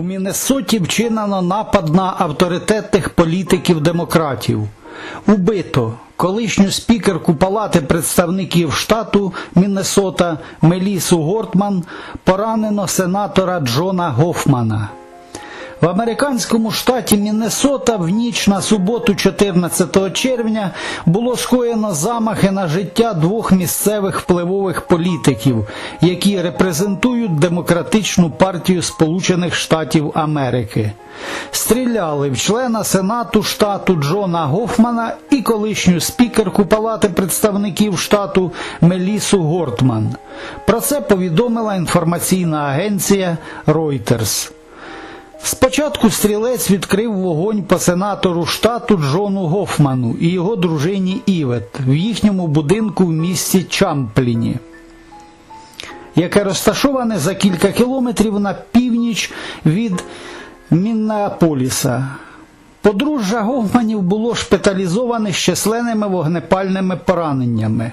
У Міннесоті вчинено напад на авторитетних політиків-демократів. Убито колишню спікерку Палати представників штату Міннесота Мелісу Гортман, поранено сенатора Джона Гофмана. В американському штаті Міннесота в ніч на суботу 14 червня було скоєно замахи на життя двох місцевих впливових політиків, які репрезентують Демократичну партію Сполучених Штатів Америки. Стріляли в члена Сенату штату Джона Гофмана і колишню спікерку Палати представників штату Мелісу Гортман. Про це повідомила інформаційна агенція Reuters. Спочатку стрілець відкрив вогонь по сенатору штату Джону Гофману і його дружині Івет в їхньому будинку в місті Чампліні, яке розташоване за кілька кілометрів на північ від Міннеаполіса. Подружжя Гофманів було шпиталізоване з численними вогнепальними пораненнями.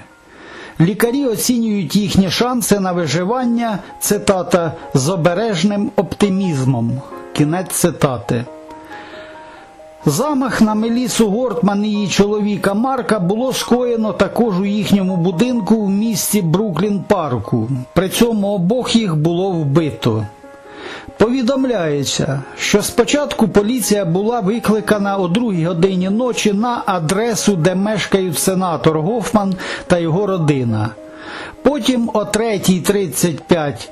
Лікарі оцінюють їхні шанси на виживання, цитата, з обережним оптимізмом. Кінець цитати. Замах на Мелісу Гортман і її чоловіка Марка було скоєно також у їхньому будинку в місті Бруклін Парку. При цьому обох їх було вбито. Повідомляється, що спочатку поліція була викликана о другій годині ночі на адресу, де мешкають сенатор Гофман та його родина. Потім о 3.35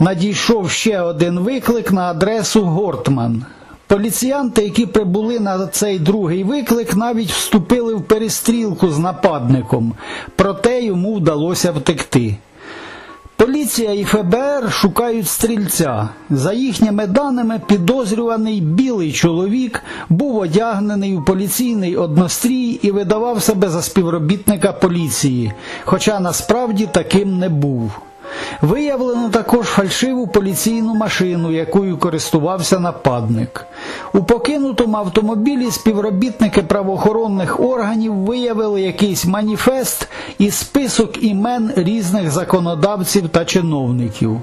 надійшов ще один виклик на адресу Гортман. Поліціянти, які прибули на цей другий виклик, навіть вступили в перестрілку з нападником, проте йому вдалося втекти. Поліція і ФБР шукають стрільця. За їхніми даними, підозрюваний білий чоловік був одягнений у поліційний однострій і видавав себе за співробітника поліції, хоча насправді таким не був. Виявлено також фальшиву поліційну машину, якою користувався нападник. У покинутому автомобілі співробітники правоохоронних органів виявили якийсь маніфест і список імен різних законодавців та чиновників.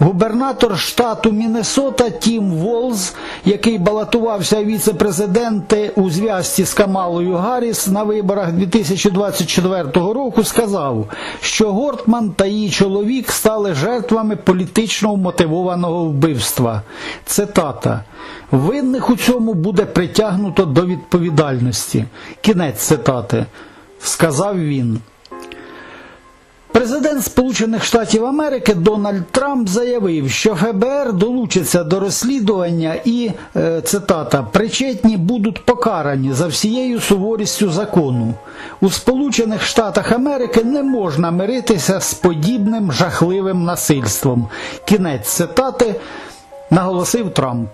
Губернатор штату Міннесота Тім Волз, який балотувався віце-президенти у зв'язці з Камалою Гарріс на виборах 2024 року, сказав, що Гортман та її чоловік стали жертвами політично вмотивованого вбивства. Цитата. Винних у цьому буде притягнуто до відповідальності. Кінець цитати. Сказав він. Президент Сполучених Штатів Америки Дональд Трамп заявив, що ФБР долучиться до розслідування і, е, цитата, причетні будуть покарані за всією суворістю закону. У Сполучених Штатах Америки не можна миритися з подібним жахливим насильством. Кінець цитати наголосив Трамп.